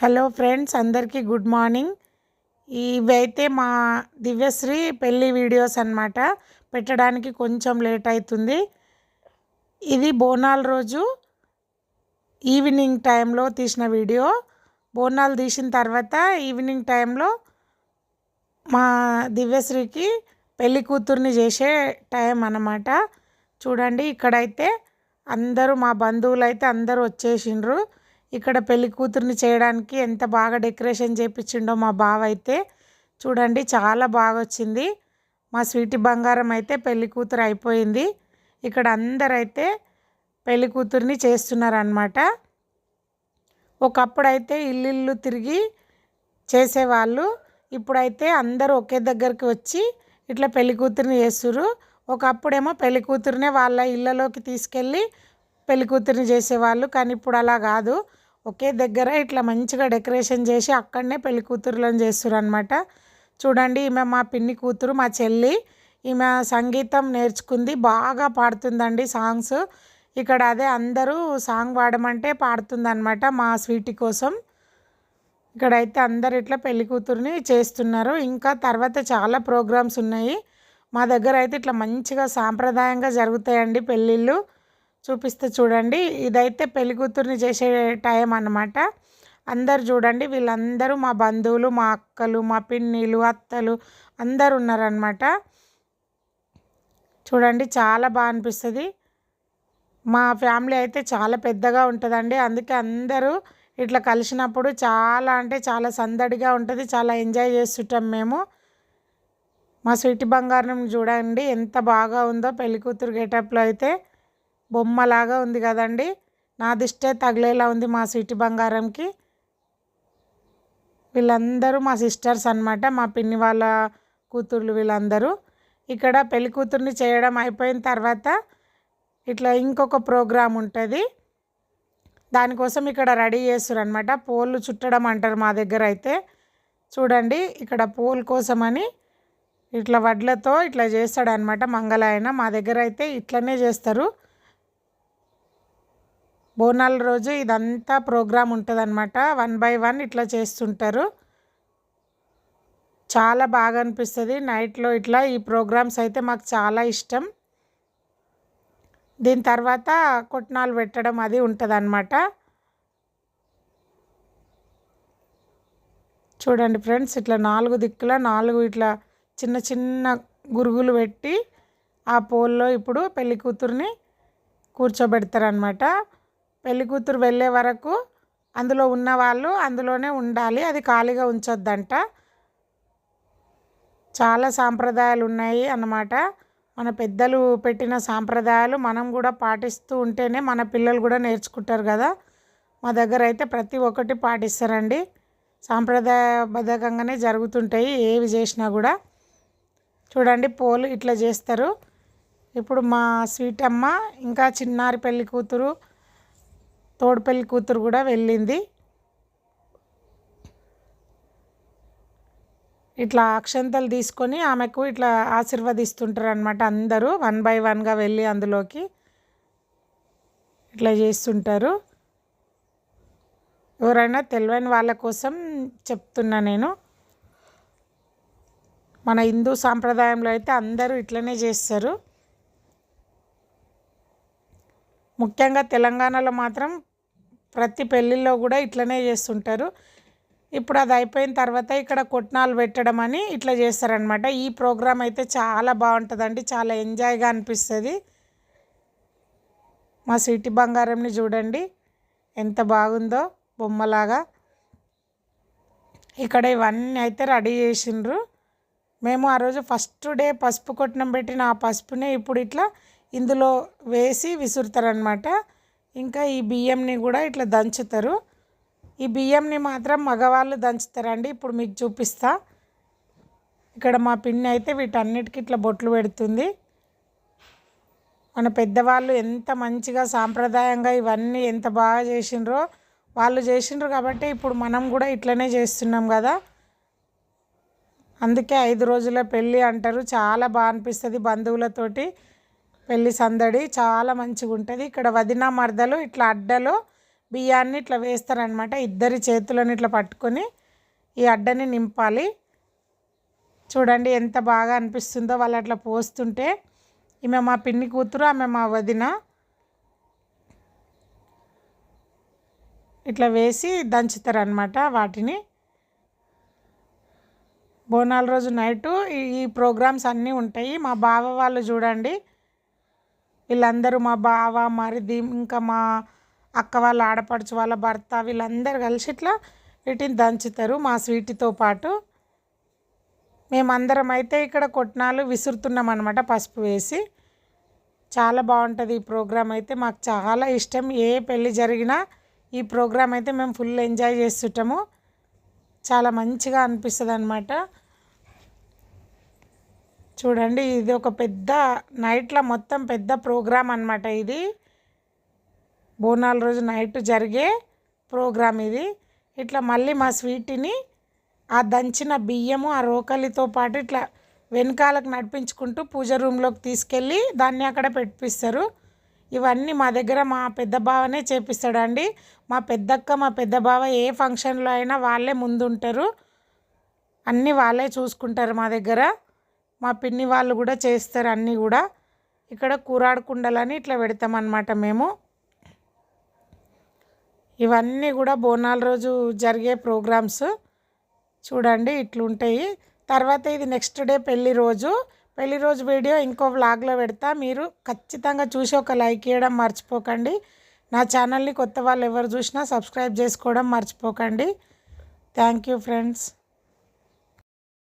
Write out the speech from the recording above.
Hello friends అందరికీ good morning. ఇవైతే మా దివ్యశ్రీ పెళ్ళి వీడియోస్ అన్నమాట. పెట్టడానికి కొంచెం లేట్ అవుతుంది ఇది బోనాల రోజు ఈవినింగ్ టైంలో తీసిన వీడియో. బోనాలు తీసిన తర్వాత ఈవినింగ్ టైంలో మా దివ్యశ్రీకి పెళ్ళి కూతుర్ని చేసే టైం అన్నమాట. చూడండి ఇక్కడైతే అందరూ మా బంధువులు అయితే అందరూ వచ్చేసిండ్రు. ఇక్కడ పెళ్ళి కూతుర్ని చేయడానికి ఎంత బాగా డెకరేషన్ చేపించిండో మా బావ అయితే చూడండి చాలా బాగా వచ్చింది మా స్వీటి బంగారం అయితే పెళ్ళి కూతురు అయిపోయింది. ఇక్కడ అందరైతే పెళ్ళి కూతుర్ని చేస్తున్నారనమాట ఒకప్పుడైతే ఇల్లు తిరిగి చేసేవాళ్ళు ఇప్పుడైతే అందరూ ఒకే దగ్గరికి వచ్చి ఇట్లా పెళ్ళి కూతుర్ని చేస్తుర్రు. ఒకప్పుడేమో పెళ్ళి కూతురునే వాళ్ళ ఇళ్ళలోకి తీసుకెళ్ళి పెళ్ళి కూతుర్ని చేసేవాళ్ళు కానీ ఇప్పుడు అలా కాదు. ఒకే దగ్గర ఇట్లా మంచిగా డెకరేషన్ చేసి అక్కడనే పెళ్ళి కూతురులను చేస్తారు అనమాట చూడండి ఈమె మా పిన్ని కూతురు మా చెల్లి. ఈమె సంగీతం నేర్చుకుంది బాగా పాడుతుందండి సాంగ్స్. ఇక్కడ అదే అందరూ సాంగ్ పాడమంటే పాడుతుందనమాట మా స్వీటీ కోసం. ఇక్కడైతే అందరు ఇట్లా పెళ్ళి కూతుర్ని చేస్తున్నారు. ఇంకా తర్వాత చాలా ప్రోగ్రామ్స్ ఉన్నాయి. మా దగ్గర అయితే ఇట్లా మంచిగా సాంప్రదాయంగా జరుగుతాయండి పెళ్ళిళ్ళు. చూపిస్తే చూడండి. ఇదైతే పెళ్ళి కూతుర్ని చేసే టైం అన్నమాట. అందరు చూడండి. వీళ్ళందరూ మా బంధువులు మా అక్కలు మా పిన్నిలు అత్తలు అందరు ఉన్నారనమాట చూడండి చాలా బాగా అనిపిస్తుంది. మా ఫ్యామిలీ అయితే చాలా పెద్దగా ఉంటుందండి. అందుకే అందరూ ఇట్లా కలిసినప్పుడు చాలా అంటే చాలా సందడిగా ఉంటుంది. చాలా ఎంజాయ్ చేస్తుంటాం మేము. మా స్వీటి బంగారం చూడండి ఎంత బాగా ఉందో పెళ్ళికూతురు గెటప్లో అయితే. బొమ్మలాగా ఉంది కదండి. నా దిష్టే తగిలేలా ఉంది మా సిటీ బంగారంకి. వీళ్ళందరూ మా సిస్టర్స్ అనమాట మా పిన్ని వాళ్ళ కూతుర్లు వీళ్ళందరూ. ఇక్కడ పెళ్ళి కూతుర్ని చేయడం అయిపోయిన తర్వాత ఇట్లా ఇంకొక ప్రోగ్రాం ఉంటుంది. దానికోసం ఇక్కడ రెడీ చేస్తారు అనమాట పోళ్ళు చుట్టడం అంటారు మా దగ్గర అయితే. చూడండి ఇక్కడ పోల్ కోసమని ఇట్లా వడ్లతో ఇట్లా చేస్తాడనమాట మంగళాయన. మా దగ్గర అయితే ఇట్లనే చేస్తారు. బోనాల రోజు ఇదంతా ప్రోగ్రాం ఉంటుందన్నమాట. వన్ బై వన్ ఇట్లా చేస్తుంటారు. చాలా బాగా అనిపిస్తుంది. నైట్లో ఇట్లా ఈ ప్రోగ్రామ్స్ అయితే మాకు చాలా ఇష్టం. దీని తర్వాత కొట్నాలు పెట్టడం అది ఉంటుందన్నమాట. చూడండి ఫ్రెండ్స్ ఇట్లా నాలుగు దిక్కుల నాలుగు ఇట్లా చిన్న చిన్న గురుగులు పెట్టి ఆ పోల్లో ఇప్పుడు పెళ్ళి కూతుర్ని కూర్చోబెడతారనమాట పెళ్ళి కూతురు వెళ్ళే వరకు అందులో ఉన్నవాళ్ళు అందులోనే ఉండాలి. అది ఖాళీగా ఉంచొద్దంట. చాలా సాంప్రదాయాలు ఉన్నాయి అన్నమాట. మన పెద్దలు పెట్టిన సాంప్రదాయాలు మనం కూడా పాటిస్తూ ఉంటేనే మన పిల్లలు కూడా నేర్చుకుంటారు కదా. మా దగ్గర అయితే ప్రతి ఒక్కటి పాటిస్తారండి. సాంప్రదాయబద్ధకంగానే జరుగుతుంటాయి. ఏవి చేసినా కూడా. చూడండి పోలు ఇట్లా చేస్తారు. ఇప్పుడు మా స్వీట్ అమ్మ ఇంకా చిన్నారి పెళ్ళి కూతురు తోడుపల్లి కూతురు కూడా వెళ్ళింది. ఇట్లా అక్షంతలు తీసుకొని ఆమెకు ఇట్లా ఆశీర్వదిస్తుంటారు అనమాట అందరూ. వన్ బై వన్గా వెళ్ళి అందులోకి ఇట్లా చేస్తుంటారు. ఎవరైనా తెలియని వాళ్ళ కోసం చెప్తున్నా నేను. మన హిందూ సాంప్రదాయంలో అయితే అందరూ ఇట్లనే చేస్తారు. ముఖ్యంగా తెలంగాణలో మాత్రం ప్రతి పెళ్ళిలో కూడా ఇట్లనే చేస్తుంటారు. ఇప్పుడు అది అయిపోయిన తర్వాత ఇక్కడ కొట్నాలు పెట్టడం అని ఇట్లా చేస్తారనమాట ఈ ప్రోగ్రామ్ అయితే చాలా బాగుంటుందండి చాలా ఎంజాయ్గా అనిపిస్తుంది. మా సిటీ బంగారంని చూడండి ఎంత బాగుందో బొమ్మలాగా. ఇక్కడ ఇవన్నీ అయితే రెడీ చేసిండ్రు. మేము ఆ రోజు ఫస్ట్ డే పసుపు కొట్టినం పెట్టిన ఆ పసుపునే ఇప్పుడు ఇట్లా ఇందులో వేసి విసురుతారనమాట ఇంకా ఈ బియ్యంని కూడా ఇట్లా దంచుతారు. ఈ బియ్యంని మాత్రం మగవాళ్ళు దంచుతారండి. ఇప్పుడు మీకు చూపిస్తా. ఇక్కడ మా పిన్ని అయితే వీటన్నిటికి ఇట్లా బొట్లు పెడుతుంది. మన పెద్దవాళ్ళు ఎంత మంచిగా సాంప్రదాయంగా ఇవన్నీ ఎంత బాగా చేసిండ్రో వాళ్ళు చేసిండ్రు కాబట్టి ఇప్పుడు మనం కూడా ఇట్లనే చేస్తున్నాం కదా. అందుకే ఐదు రోజుల పెళ్ళి అంటారు. చాలా బాగా అనిపిస్తుంది బంధువులతోటి. పెళ్ళి సందడి చాలా మంచిగా ఉంటుంది. ఇక్కడ వదిన మరదలు ఇట్లా అడ్డలో బియ్యాన్ని ఇట్లా వేస్తారనమాట ఇద్దరి చేతులను ఇట్లా పట్టుకొని ఈ అడ్డని నింపాలి. చూడండి ఎంత బాగా అనిపిస్తుందో వాళ్ళు అట్లా పోస్తుంటే ఈమె మా పిన్ని కూతురు ఆమె మా వదిన ఇట్లా వేసి దంచుతారనమాట వాటిని. బోనాల రోజు నైటు ఈ ప్రోగ్రామ్స్ అన్నీ ఉంటాయి. మా బావ వాళ్ళు చూడండి వీళ్ళందరూ మా బావ మరిది ఇంకా మా అక్క వాళ్ళ ఆడపడుచు వాళ్ళ భర్త వీళ్ళందరూ కలిసి ఇట్లా వీటిని దంచుతారు మా స్వీట్తో పాటు. మేమందరం అయితే ఇక్కడ కొట్నాలు విసురుతున్నాం అనమాట పసుపు వేసి. చాలా బాగుంటుంది ఈ ప్రోగ్రామ్ అయితే మాకు చాలా ఇష్టం. ఏ పెళ్ళి జరిగినా ఈ ప్రోగ్రామ్ అయితే మేము ఫుల్ ఎంజాయ్ చేస్తుంటాము. చాలా మంచిగా అనిపిస్తుంది అనమాట చూడండి ఇది ఒక పెద్ద నైట్లో మొత్తం పెద్ద ప్రోగ్రామ్ అనమాట ఇది. బోనాల రోజు నైట్ జరిగే ప్రోగ్రామ్ ఇది. ఇట్లా మళ్ళీ మా స్వీట్ని ఆ దంచిన బియ్యము ఆ రోకలితో పాటు ఇట్లా వెనకాలకు నడిపించుకుంటూ పూజ రూమ్లోకి తీసుకెళ్ళి దాన్ని అక్కడ పెట్టిస్తారు ఇవన్నీ మా దగ్గర మా పెద్ద బావనే చేపిస్తాడండి. మా పెద్దక్క మా పెద్ద బావ ఏ ఫంక్షన్లో అయినా వాళ్ళే ముందుంటారు. అన్నీ వాళ్ళే చూసుకుంటారు మా దగ్గర. మా పిన్ని వాళ్ళు కూడా చేస్తారు అన్నీ కూడా. ఇక్కడ కూరాడు కుండలని ఇట్లా పెడతామన్నమాట మేము. ఇవన్నీ కూడా బోనాల రోజు జరిగే ప్రోగ్రామ్స్. చూడండి ఇట్లుంటాయి. తర్వాత ఇది నెక్స్ట్ డే పెళ్ళి రోజు. పెళ్ళి రోజు వీడియో ఇంకో వ్లాగ్లో పెడతా. మీరు ఖచ్చితంగా చూసి ఒక లైక్ ఇవ్వడం మర్చిపోకండి. నా ఛానల్ని కొత్త వాళ్ళు ఎవరు చూసినా సబ్స్క్రైబ్ చేసుకోవడం మర్చిపోకండి. Thank you friends.